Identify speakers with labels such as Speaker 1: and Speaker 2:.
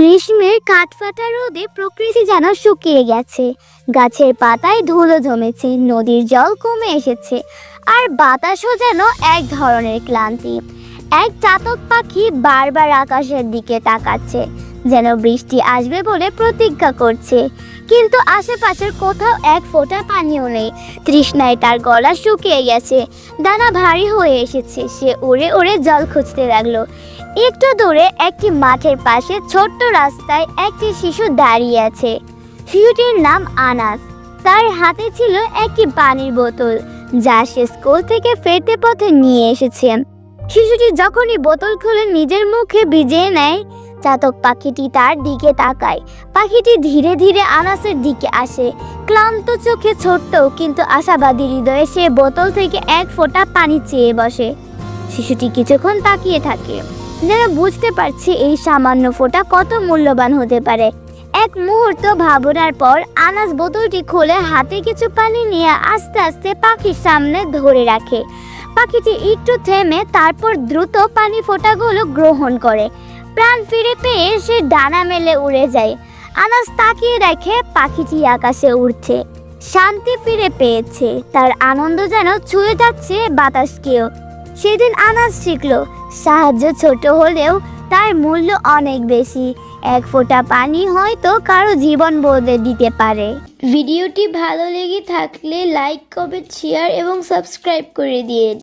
Speaker 1: গ্রীষ্মের কাঠফাটা রোদে প্রকৃতি যেন শুকিয়ে গেছে। গাছের পাতায় ধুলো জমেছে, নদীর জল কমে এসেছে, আর বাতাসও যেন এক ধরনের ক্লান্তি। এক চাতক পাখি বারবার আকাশের দিকে তাকাচ্ছে। যেন বৃষ্টি আসবে বলে প্রতিজ্ঞা করছে। কিন্তু আশেপাশের কোথাও এক ফোঁটা পানিও নেই। তৃষ্ণায় তার গলা শুকিয়ে গেছে। ডানা ভারী হয়ে এসেছে। সে উড়ে উড়ে জল খুঁজতে লাগল। একটু দূরে একটি মাঠের পাশে ছোট্ট রাস্তায় একটি শিশু দাঁড়িয়ে আছে। শিশুটির নাম আনাস। তার হাতে ছিল একটি পানির বোতল, যা সে স্কুল থেকে ফেরতে পথে নিয়ে এসেছে। শিশুটি যখনই বোতল খুলে নিজের মুখে ভিজিয়ে নেয় চাতক পাখিটি তার দিকে তাকায়। পাখিটি ধীরে ধীরে আনাসের দিকে আসে। ক্লান্ত চোখে ছোট্ট কিন্তু আশাবাদী হৃদয়ে সে বোতল থেকে এক ফোঁটা পানি চেয়ে বসে। শিশুটি কিছুক্ষণ তাকিয়ে থাকে। যেন বুঝতে পারছে এই সামান্য ফোঁটা কত মূল্যবান হতে পারে। এক মুহূর্ত ভাবনার পর আনাস বোতলটি খুলে হাতে কিছু পানি নিয়ে আস্তে আস্তে পাখির সামনে ধরে রাখে। পাখিটি একটু থেমে তারপর দ্রুত পানি ফোঁটাগুলো গ্রহণ করে। প্রাণ ফিরে পেয়ে সে ডানা মেলে উড়ে যায়। আনাস তাকিয়ে দেখে পাখিটি আকাশে উড়ছে। শান্তি ফিরে পেয়েছে। তার আনন্দ যেন ছুঁয়ে যাচ্ছে বাতাসকেও। সেদিন আনাজ শিখলো, সাহায্য ছোট হলেও তার মূল্য অনেক বেশি। এক ফোঁটা পানি হয়তো কারও জীবন বদলে দিতে পারে।
Speaker 2: ভিডিওটি ভালো লেগে থাকলে লাইক, কমেন্ট শেয়ার এবং সাবস্ক্রাইব করে দিয়ে